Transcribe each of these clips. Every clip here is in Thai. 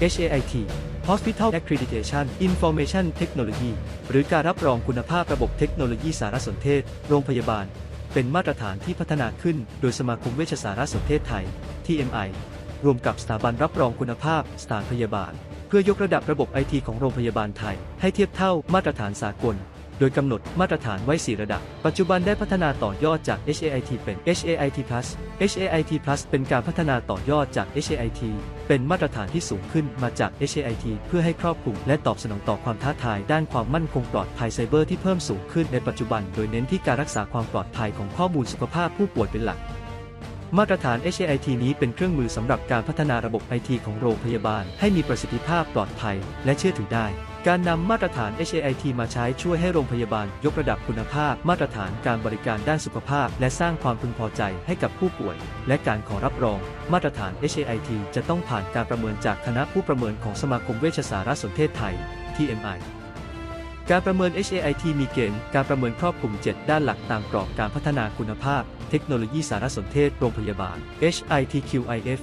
HAIT Hospital Accreditation Information Technology หรือการรับรองคุณภาพระบบเทคโนโลยีสารสนเทศ โรงพยาบาล เป็นมาตรฐานที่พัฒนาขึ้นโดยสมาคมเวชสารสนเทศไทย TMI รวมกับสถาบันรับรองคุณภาพสถานพยาบาล เพื่อยกระดับระบบไอทีของโรงพยาบาลไทย ให้เทียบเท่ามาตรฐานสากล โดยกำหนดมาตรฐานไว้ 4 ระดับ ปัจจุบันได้พัฒนาต่อยอดจาก HAIT เป็น HAIT Plus HAIT Plus เป็นการพัฒนาต่อยอดจาก HAIT เป็นมาตรฐานที่สูงขึ้นมาจาก HAIT เพื่อให้ครอบคลุมและตอบสนองต่อความท้าทายด้านความมั่นคงปลอดภัยไซเบอร์ที่เพิ่มสูงขึ้นในปัจจุบัน โดยเน้นที่การรักษาความปลอดภัยของข้อมูลสุขภาพผู้ป่วยเป็นหลักมาตรฐาน HAIT นี้เป็นเครื่องมือสำหรับการพัฒนาระบบ IT ของโรงพยาบาล ให้มีประสิทธิภาพปลอดภัย และเชื่อถือได้ การนำมาตรฐาน HAIT มาใช้ช่วยให้โรงพยาบาลยกระดับคุณภาพ มาตรฐานการบริการด้านสุขภาพ และสร้างความพึงพอใจให้กับผู้ป่วย และการขอรับรอง มาตรฐาน HAIT จะต้องผ่านการประเมินจากคณะผู้ประเมินของสมาคมเวชสารสนเทศไทย TMI การประเมิน HAIT มีเกณฑ์การประเมินครอบคลุม 7 ด้านหลักตามกรอบการพัฒนาคุณภาพ เทคโนโลยีสารสนเทศโรงพยาบาล HITQIF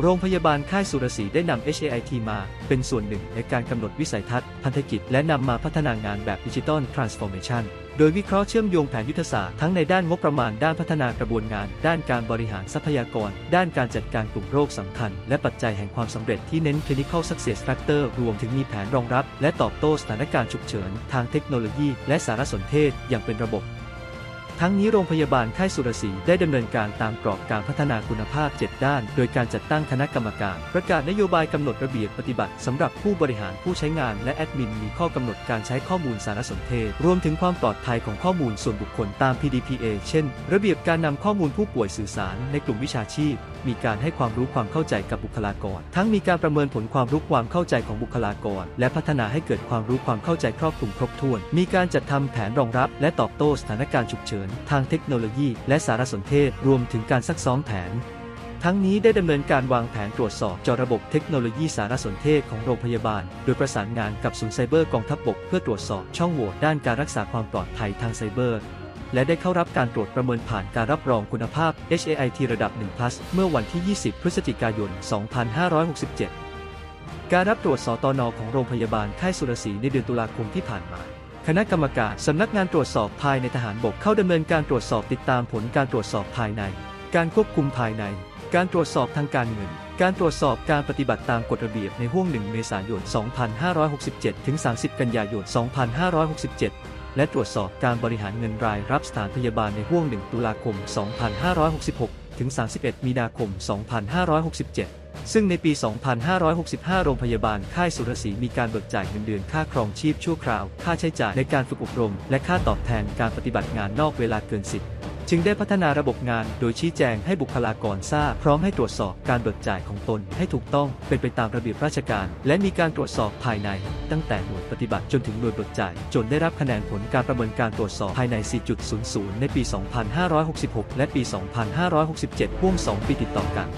โรงพยาบาลค่ายสุรศรีได้นำ HAIT มา เป็นส่วนหนึ่งในการกำหนดวิสัยทัศน์พันธกิจและนำมาพัฒนางานแบบดิจิ t a ลทรานส์ฟอร์เมชันโดยวิเคราะห์เชื่อมโยงแผนยุทธศาสตร์ทั้งในด้านงบประมาณด้านพัฒนากระบวนงาน ด้านการบริหารทรัพยากร ด้านการจัดการกลุ่มโรคสำคัญ และปัจจัยแห่งความสำเร็จที่เน้น clinical success factor รวมถึงมีแผนรองรับ และตอบโต้สถานการณ์ฉุกเฉิน ทางเทคโนโลยี และสารสนเทศอย่างเป็นระบบ ทั้งนี้โรงพยาบาลค่ายสุรศรีได้ดำเนินการตามกรอบการพัฒนาคุณภาพ 7 ด้าน โดยการจัดตั้งคณะกรรมการ ประกาศนโยบายกำหนดระเบียบปฏิบัติสำหรับผู้บริหารผู้ใช้งานและแอดมินมีข้อกำหนดการใช้ข้อมูลสารสนเทศ รวมถึงความปลอดภัยของข้อมูลส่วนบุคคลตาม PDPA เช่น ระเบียบการนำข้อมูลผู้ป่วยสื่อสารในกลุ่มวิชาชีพ มีการให้ความรู้ความเข้าใจกับบุคลากร ทั้งมีการประเมินผลความรู้ความเข้าใจของบุคลากร และพัฒนาให้เกิดความรู้ความเข้าใจครอบคลุมครบถ้วน มีการจัดทำแผนรองรับ และตอบโต้สถานการณ์ฉุกเฉิน ทางเทคโนโลยี และสารสนเทศ รวมถึงการซักซ้อมแผนทั้งนี้ได้ดำเนินการวางแผนตรวจสอบจอระบบเทคโนโลยีสารสนเทศของโรงพยาบาล โดยประสานงานกับศูนย์ไซเบอร์กองทัพบกเพื่อตรวจสอบช่องโหว่ด้านการรักษาความปลอดภัยทางไซเบอร์ และได้เข้ารับการตรวจประเมินผ่านการรับรองคุณภาพ HAIT ระดับ1 plus เมื่อวันที่ 20 พฤศจิกายน 2567 การรับตรวจสตนของโรงพยาบาลค่ายสุรศรีในเดือนตุลาคมที่ผ่านมา คณะกรรมการสำนักงานตรวจสอบภายในทหารบกเข้าดำเนินการตรวจสอบติดตามผลการตรวจสอบภายใน การควบคุมภายใน การตรวจสอบทางการเงิน การตรวจสอบการปฏิบัติตามกฎระเบียบในห่วง 1 เมษายน 2567 ถึง 30 กันยายน 2567 และตรวจสอบการบริหารเงินรายรับสถานพยาบาลในห่วง 1 ตุลาคม 2566 ถึง 31 มีนาคม 2567 ซึ่งในปี 2565 โรงพยาบาลค่ายสุรศรีมีการเบิกจ่ายเงินเดือนค่าครองชีพชั่วคราว ค่าใช้จ่ายในการฝึกอบรม และค่าตอบแทนการปฏิบัติงานนอกเวลาเกินสิทธิ จึงได้พัฒนาระบบงานโดยชี้แจงให้บุคลากรทราบพร้อมให้ตรวจสอบการเบิกจ่ายของตนให้ถูกต้องเป็นไปตามระเบียบราชการ และมีการตรวจสอบภายใน ตั้งแต่หน่วยปฏิบัติจนถึงหน่วยเบิกจ่าย จนได้รับคะแนนผลการประเมินการตรวจสอบภายใน 4.00 ในปี 2566 และปี 2567พ่วง 2 ปีติดต่อกัน